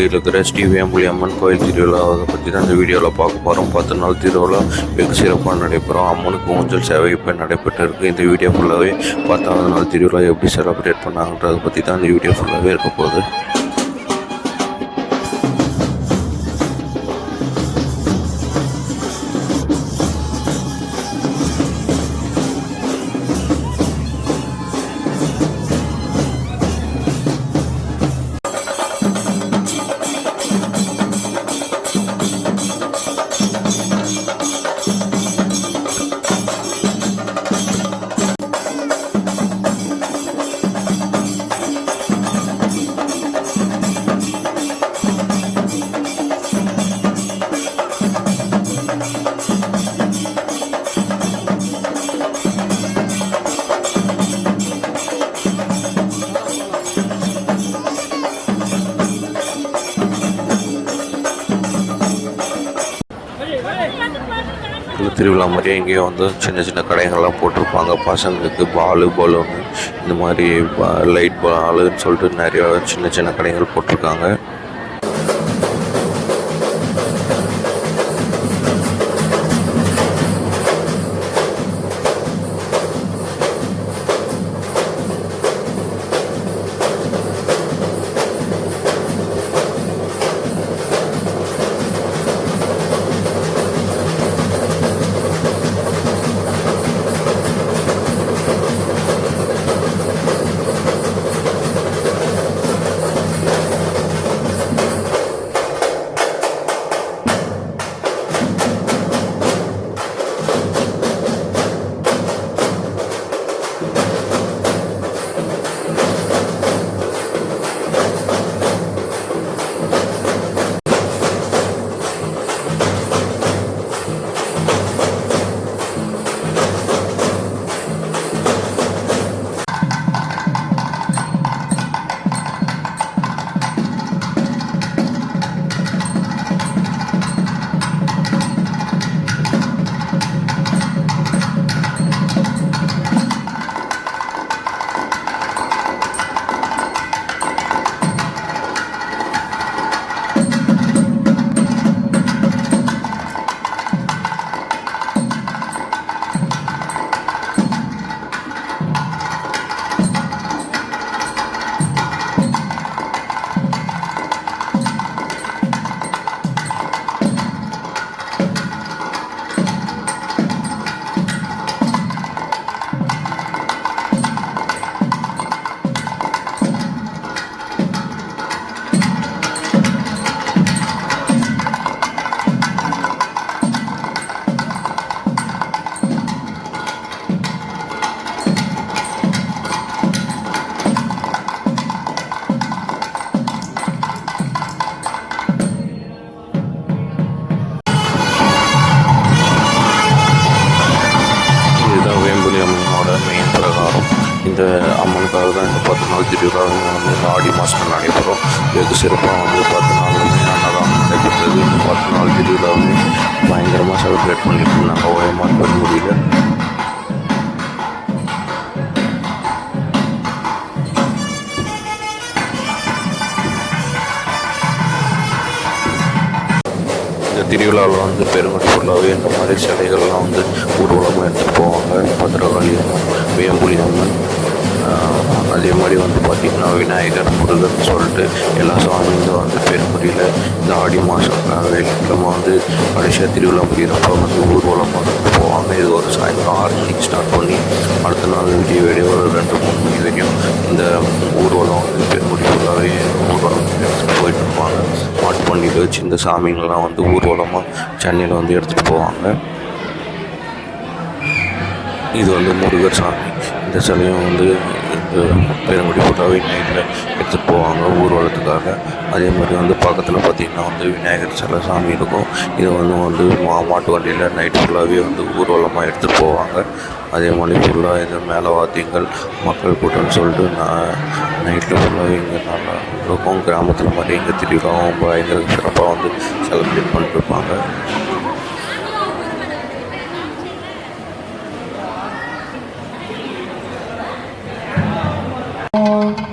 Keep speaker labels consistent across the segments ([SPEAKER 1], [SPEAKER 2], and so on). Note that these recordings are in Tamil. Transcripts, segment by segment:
[SPEAKER 1] பகுதியில் இருக்கிற ஸ்ரீ வேம்புலி அம்மன் கோயில் திருவிழாவை பற்றி தான் இந்த வீடியோவில் பார்க்க போகிறோம் பத்து நாள் திருவிழா வெகு சிறப்பாக நடைபெறும். அம்மனுக்கு ஊஞ்சல் சேவை இப்போ நடைபெற்று இருக்கு. இந்த வீடியோ ஃபுல்லாகவே பத்தாவது நாள் திருவிழா எப்படி செலிப்ரேட் பண்ணாங்கன்றதை பற்றி தான் இந்த வீடியோ ஃபுல்லாகவே இருக்க போகுது. திருவிழா மாதிரியே எங்கேயோ வந்து சின்ன சின்ன கடைகள்லாம் போட்டிருப்பாங்க. பசங்களுக்கு பாலு பலூன் இந்த மாதிரி லைட் பாலுன்னு சொல்லிட்டு நிறைய சின்ன சின்ன கடைகள் போட்டிருக்காங்க. இந்த அம்மனுக்காக தான் இந்த பத்து நாள் திருவிழாவை வந்து இந்த ஆடி மாதம் நடைபெறும். வெகு சிறப்பாக வந்து பத்து நாளுமே அன்னதானம் நடைபெற்றது இந்த பத்து நாள் திருவிழாவுமே பயங்கரமாக செலிப்ரேட் பண்ணிட்டு இருந்தாங்க ஓயமாக பெருங்குடியில் இந்த திருவிழாவில் வந்து பெருங்குடி ஃபுல்லாகவே இந்த மாதிரி சிலைகள்லாம் வந்து ஊர்வலமாக எடுத்துகிட்டு போவாங்க. அப்படின்னு சொல்லிட்டு எல்லா சாமியும் வந்து பெருமுடியில் இந்த ஆடி மாதம் வெள்ளிக்கிழமை வந்து கடைசியாக திருவிழா முடிகிறப்ப வந்து ஊர்வலமாக எடுத்துட்டு போவாங்க இது ஒரு சாயந்தரம் ஆறு மணிக்கு ஸ்டார்ட் பண்ணி அடுத்த நாள் விடிய விடிய ஒரு ரெண்டு மூணு மணி வரைக்கும் இந்த ஊர்வலம் வந்து பெருமுடி ஃபுல்லாகவே ஊர்வலம் போயிட்டு இருப்பாங்க. மாட்டு வண்டியில் வச்சு இந்த சாமிங்கள்லாம் வந்து ஊர்வலமாக சென்னையில் வந்து எடுத்துகிட்டு போவாங்க. இது வந்து முருகர் சாமி. இந்த சிலையும் வந்து இந்த பெருங்குடி ஃபுல்லாகவே நைட்டில் எடுத்துகிட்டு போவாங்க ஊர்வலத்துக்காக. அதே மாதிரி வந்து பக்கத்தில் பார்த்திங்கன்னா வந்து விநாயகர் சிலை சாமி இருக்கும். இது வந்து வந்து மா மாட்டு வண்டியில் நைட் ஃபுல்லாகவே வந்து ஊர்வலமாக எடுத்துகிட்டு போவாங்க. அதே மாதிரி ஃபுல்லாக இது மேலே வாத்தியங்கள் மக்கள் கூட்டம்னு சொல்லிட்டு நான் நைட்டில் ஃபுல்லாகவே இங்கே நல்லா இருக்கும். கிராமத்தில் மாதிரி இங்கே திருவிழாவும் பயங்கர சிறப்பாக வந்து செலிப்ரேட் பண்ணிட்டு இருப்பாங்க.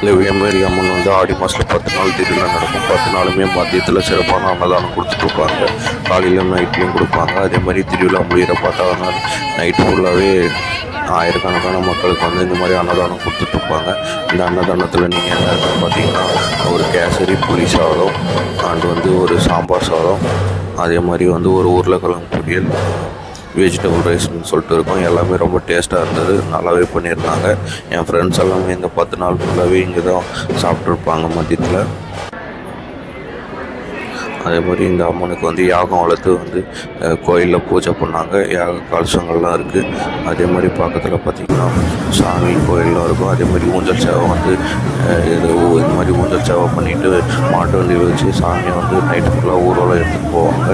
[SPEAKER 1] இந்த வேமேரி அம்மன் வந்து ஆடி மாதத்தில் பத்து நாள் திருவிழா நடக்கும். பத்து நாளுமே மதியத்தில் சிறப்பான அன்னதானம் கொடுத்துட்ருப்பாங்க காலையிலும் நைட்லேயும் கொடுப்பாங்க. அதே மாதிரி திருவிழா முடிகிற பார்த்தா நைட் ஃபுல்லாகவே ஆயிரக்கணக்கான மக்களுக்கு வந்து இந்த மாதிரி அன்னதானம் கொடுத்துட்ருப்பாங்க இந்த அன்னதானத்தில் நீங்கள் என்ன பார்த்தீங்கன்னா ஒரு கேசரி புளி சாதம் அண்ட் வந்து ஒரு சாம்பார் சாதம் அதே மாதிரி வந்து ஒரு உருளைக்கிழங்கு பொரியல் வெஜிடபிள் ரைஸ்னு சொல்லிட்டு இருக்கும். எல்லாமே ரொம்ப டேஸ்ட்டாக இருந்தது. நல்லாவே பண்ணியிருந்தாங்க. என் ஃப்ரெண்ட்ஸ் எல்லாமே இந்த பத்து நாள் ஃபுல்லாகவே இங்கே தான் சாப்பிட்ருப்பாங்க மதியத்தில். அதே மாதிரி இந்த அம்மனுக்கு வந்து யாகம் வளர்த்து வந்து கோயிலில் பூஜை பண்ணாங்க. யாக கலசங்கள்லாம் இருக்குது அதே மாதிரி பக்கத்தில் பார்த்திங்கன்னா சாமி கோயிலெலாம் இருக்கும். அதே மாதிரி ஊஞ்சல் சேவை வந்து இது இந்த மாதிரி ஊஞ்சல் சேவை பண்ணிவிட்டு மாட்டு வண்டி வச்சு சாமியை வந்து நைட்டு ஃபுல்லாக ஊர்வலம் எடுத்துகிட்டு போவாங்க.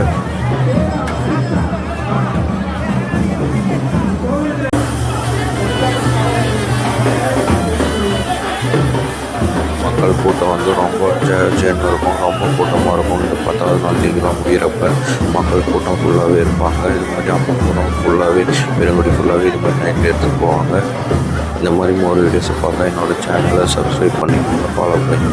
[SPEAKER 1] வந்து ரொம்ப ஜே- இருக்கும். ரொம்ப கூட்டமாக இருக்கும். இந்த பத்தாவது நாள் திருவிழா முடிகிறப்ப மக்கள் கூட்டம் ஃபுல்லாகவே இருப்பாங்க. இது மாதிரி அம்மன் கூட்டம் ஃபுல்லாகவே பெருங்குடி ஃபுல்லாகவே இது மாதிரி நைட் எடுத்துகிட்டு போவாங்க. இந்த மாதிரி மோர் வீடியோஸை பார்த்தா என்னோடய சேனலை சப்ஸ்கிரைப் பண்ணிக்கோங்க ஃபாலோ பண்ணி.